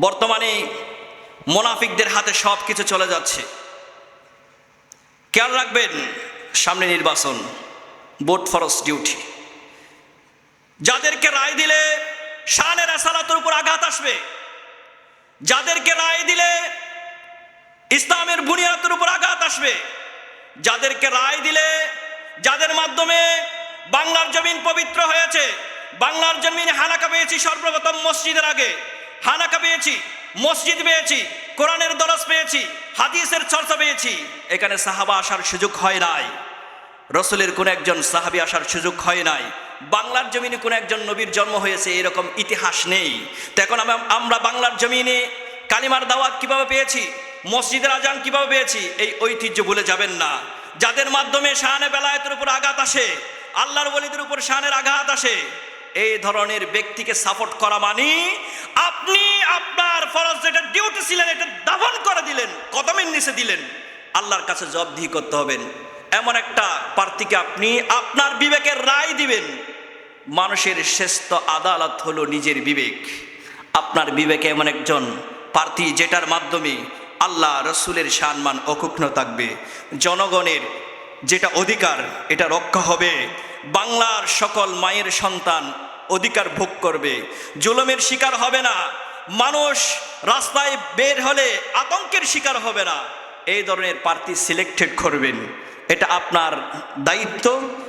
বর্তমানে মোনাফিকদের হাতে সব কিছু চলে যাচ্ছে। খেয়াল রাখবেন, সামনে নির্বাচন, ভোট ফরস ডিউটি। যাদেরকে রায় দিলে শানের আসালাতের উপর আঘাত আসবে। যাদেরকে রায় দিলে ইসলামের বুনিয়াদের উপর আঘাত আসবে। যাদেরকে রায় দিলে, যাদের মাধ্যমে বাংলার জমিন পবিত্র হয়েছে, বাংলার জমিনে হানাকা পেয়েছি সর্বপ্রথম মসজিদের আগে। হানাকা পেয়েছি, মসজিদ পেয়েছি, কোরআনের দরস পেয়েছি, হাদিসের চর্চা পেয়েছি। এখানে সাহাবা আসার সুযোগ হয় নাই। রসুলের কোন একজন সাহাবি আসার সুযোগ হয় নাই। বাংলার জমিনে কোন একজন নবীর জন্ম হয়েছে, এরকম ইতিহাস নেই। তো এখন আমরা বাংলার জমিনে কালিমার দাওয়াত কীভাবে পেয়েছি, মসজিদের আজান কীভাবে পেয়েছি, এই ঐতিহ্য ভুলে যাবেন না। যাদের মাধ্যমে শাহানে বেলায়েতের উপর আঘাত আসে, আল্লাহর বলিদের উপর শাহানের আঘাত আসে, এই ধরনের ব্যক্তিকে সাপোর্ট করা মানে আপনি আপনার ফরজ যেটা ডিউটি ছিলেন, এটা দাফন করে দিলেন, কদমের নিচে দিলেন। আল্লাহর কাছে জবাবদিহি করতে হবেন এমন একটা প্রার্থীকে আপনি আপনার বিবেকের রায় দিবেন। মানুষের শ্রেষ্ঠ আদালত হলো নিজের বিবেক। আপনার বিবেকে এমন একজন প্রার্থী যেটার মাধ্যমে আল্লাহ রসুলের সম্মান অকুগ্ন থাকবে। জনগণের যেটা অধিকার, এটা রক্ষা হবে। বাংলার সকল মায়ের সন্তান অধিকার ভোগ করবে। জুলমের শিকার হবে না। মানুষ রাস্তায় বের হলে আতঙ্কের শিকার হবে না। এই ধরনের প্রার্থী সিলেক্টেড করবেন। এটা আপনার দায়িত্ব।